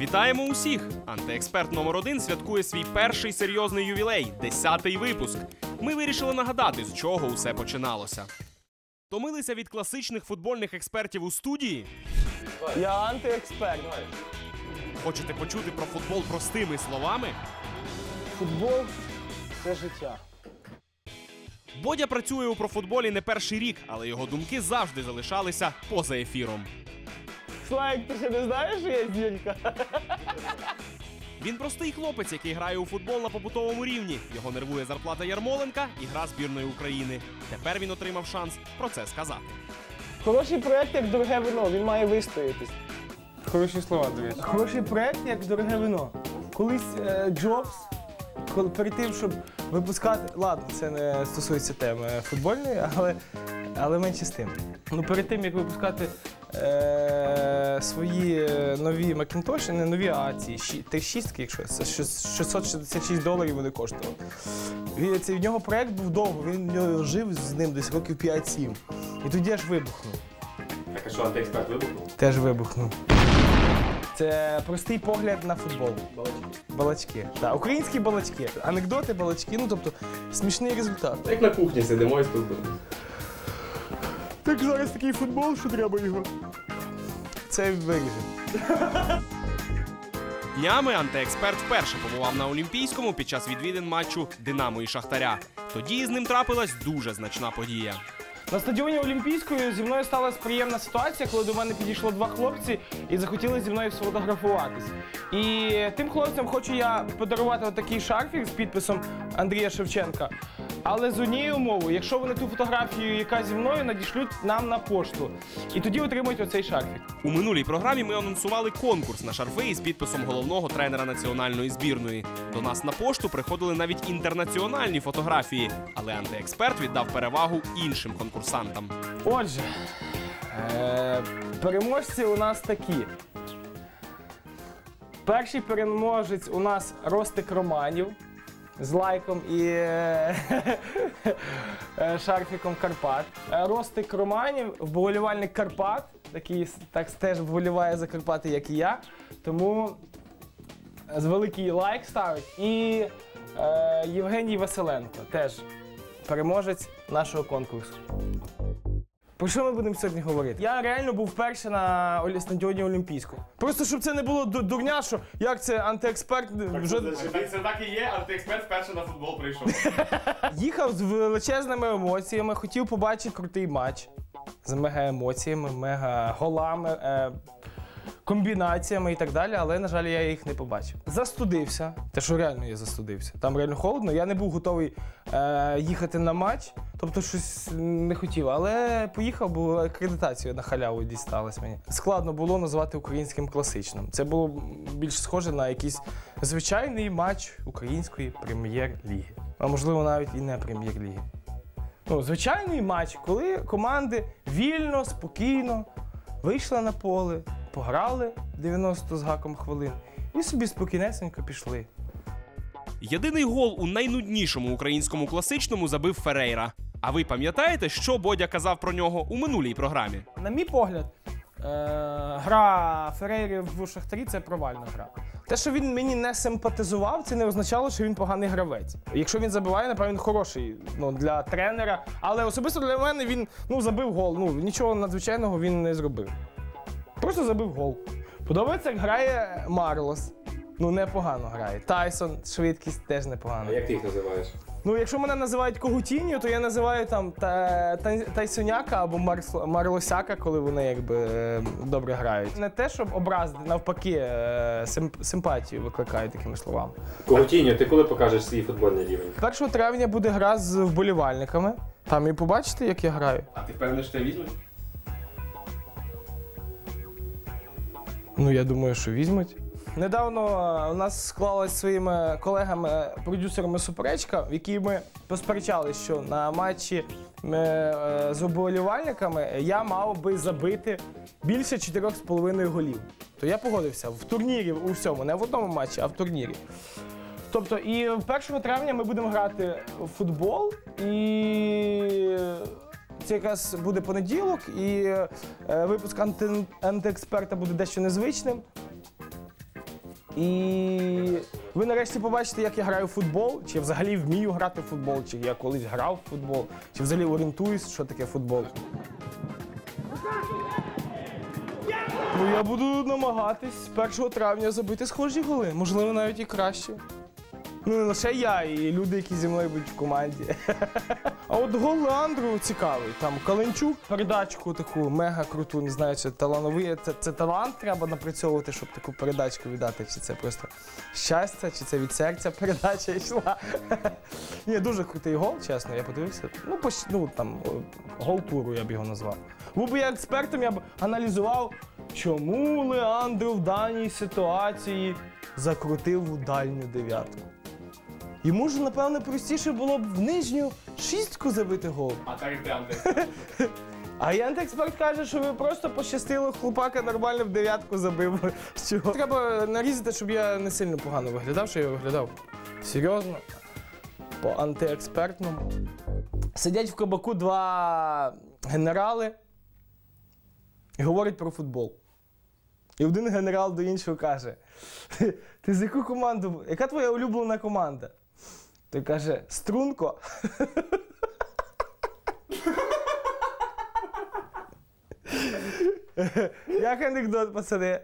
Вітаємо усіх! Антиексперт номер 1 святкує свій перший серйозний ювілей, 10-й випуск. Ми вирішили нагадати, з чого усе починалося. Томилися від класичних футбольних експертів у студії. Я антиексперт. Хочете почути про футбол простими словами? Футбол це життя. Бодя працює у профутболі не перший рік, але його думки завжди залишалися поза ефіром. Слайк, ти ще не знаєш, що я зірка? Він простий хлопець, який грає у футбол на побутовому рівні. Його нервує зарплата Ярмоленка і гра збірної України. Тепер він отримав шанс про це сказати. Хороший проект, як дороге вино, він має вистоятись. Хороші слова, до речі. Хороший проект, як дороге вино. Колись е, Джобс, коли перед тим, щоб випускати. Ладно, це не стосується теми футбольної, але, але менше з тим. Ну, перед тим, як випускати е, свої е, нові Макінтоші, не нові, а ці щі- Т6, якщо це 666 доларів вони коштували. Це, в нього проект був довго, він в нього жив з ним десь років 5-7. І тоді аж вибухнув. Так, а що антиексперт вибухнув? Теж вибухнув. Це простий погляд на футбол. Балачки. Балачки. Так, українські балачки. Анекдоти, балачки, ну тобто смішний результат. Як на кухні сидимо і спілкуємося. Так зараз такий футбол, що треба його. Це виріже. Днями антиексперт вперше побував на Олімпійському під час відвідин матчу Динамо і Шахтаря. Тоді з ним трапилась дуже значна подія. На стадіоні Олімпійської зі мною сталася приємна ситуація, коли до мене підійшло два хлопці і захотіли зі мною сфотографуватись. І тим хлопцям хочу я подарувати отакий шарфік з підписом Андрія Шевченка. Але з однією умовою, якщо вони ту фотографію, яка зі мною, надішлють нам на пошту. І тоді отримують оцей шарфік. У минулій програмі ми анонсували конкурс на шарфи із підписом головного тренера національної збірної. До нас на пошту приходили навіть інтернаціональні фотографії, але антиексперт віддав перевагу іншим конкурсантам. Отже, е, переможці у нас такі. Перший переможець у нас Ростик Романів з лайком і е, е, шарфіком Карпат. Е, Ростик Романів, вболівальник Карпат, який так теж вболіває за Карпати, як і я. Тому з великий лайк ставить. І е, Євгеній Василенко теж переможець нашого конкурсу. Про що ми будемо сьогодні говорити? Я реально був перший на Олі- стадіоні Олімпійського. Просто щоб це не було ду- дурня, що як це антиексперт вже Це так і є, антиексперт вперше на футбол прийшов. їхав з величезними емоціями, хотів побачити крутий матч з мега емоціями, мега голами, е, комбінаціями і так далі, але, на жаль, я їх не побачив. Застудився. Те, що реально я застудився. Там реально холодно. Я не був готовий е, їхати на матч, тобто щось не хотів, але поїхав, бо акредитацію на халяву дісталась мені. Складно було назвати українським класичним. Це було більш схоже на якийсь звичайний матч української прем'єр-ліги. А можливо, навіть і не прем'єр-ліги. Ну, звичайний матч, коли команди вільно, спокійно вийшли на поле, пограли 90 з гаком хвилин і собі спокійнесенько пішли. Єдиний гол у найнуднішому українському класичному забив Ферейра. А ви пам'ятаєте, що Бодя казав про нього у минулій програмі? На мій погляд, е- гра Ферейри в Шахтарі це провальна гра. Те, що він мені не симпатизував, це не означало, що він поганий гравець. Якщо він забиває, напевно, він хороший ну, для тренера. Але особисто для мене він ну, забив гол. Ну, нічого надзвичайного він не зробив. Просто забив гол. Подобається, як грає Марлос. Ну, непогано грає. Тайсон, швидкість теж непогано. А як ти їх називаєш? Ну, якщо мене називають Когутінню, то я називаю там та, та, Тайсоняка або Марс- Марлосяка, коли вони якби е, добре грають. Не те, щоб образити, навпаки, е, симп- симпатію викликають такими словами. Когутіньо, ти коли покажеш свій футбольний рівень? 1 травня буде гра з вболівальниками. Там і побачите, як я граю. А ти впевнений, що тебе візьмуть? Ну, я думаю, що візьмуть. Недавно е, у нас склалась своїми колегами, продюсерами суперечка, в якій ми посперечалися, що на матчі е, е, з оболівальниками я мав би забити більше 4,5 голів. То я погодився в турнірі у всьому, не в одному матчі, а в турнірі. Тобто, і 1 травня ми будемо грати в футбол, і це якраз буде понеділок, і е, випуск анти, антиексперта буде дещо незвичним. І ви нарешті побачите, як я граю в футбол, чи я взагалі вмію грати в футбол, чи я колись грав в футбол, чи взагалі орієнтуюсь, що таке футбол. Ну, я буду намагатись 1 травня забити схожі голи, можливо, навіть і краще. Ну, не лише я, і люди, які зі мною будуть в команді. А от гол Леандру цікавий. Там Каленчук передачку таку мега круту, не знаю, чи талановий. Це, це талант треба напрацьовувати, щоб таку передачку віддати. Чи це просто щастя, чи це від серця передача йшла. Ні, дуже крутий гол, чесно, я подивився. Ну, поч- ну там гол туру я б його назвав. Був би я експертом, я б аналізував, чому Леандру в даній ситуації закрутив у дальню дев'ятку. Йому ж, напевно, простіше було б в нижню шістку забити гол. А так як антиексперт. А янтексперт каже, що ви просто пощастило, хлопака нормально в дев'ятку забив. Чого? Треба нарізати, щоб я не сильно погано виглядав, що я виглядав серйозно, по антиекспертному. Сидять в кабаку два генерали і говорять про футбол. І один генерал до іншого каже: Ти з яку команду? Яка твоя улюблена команда? Той каже, струнко. Як анекдот, пацани?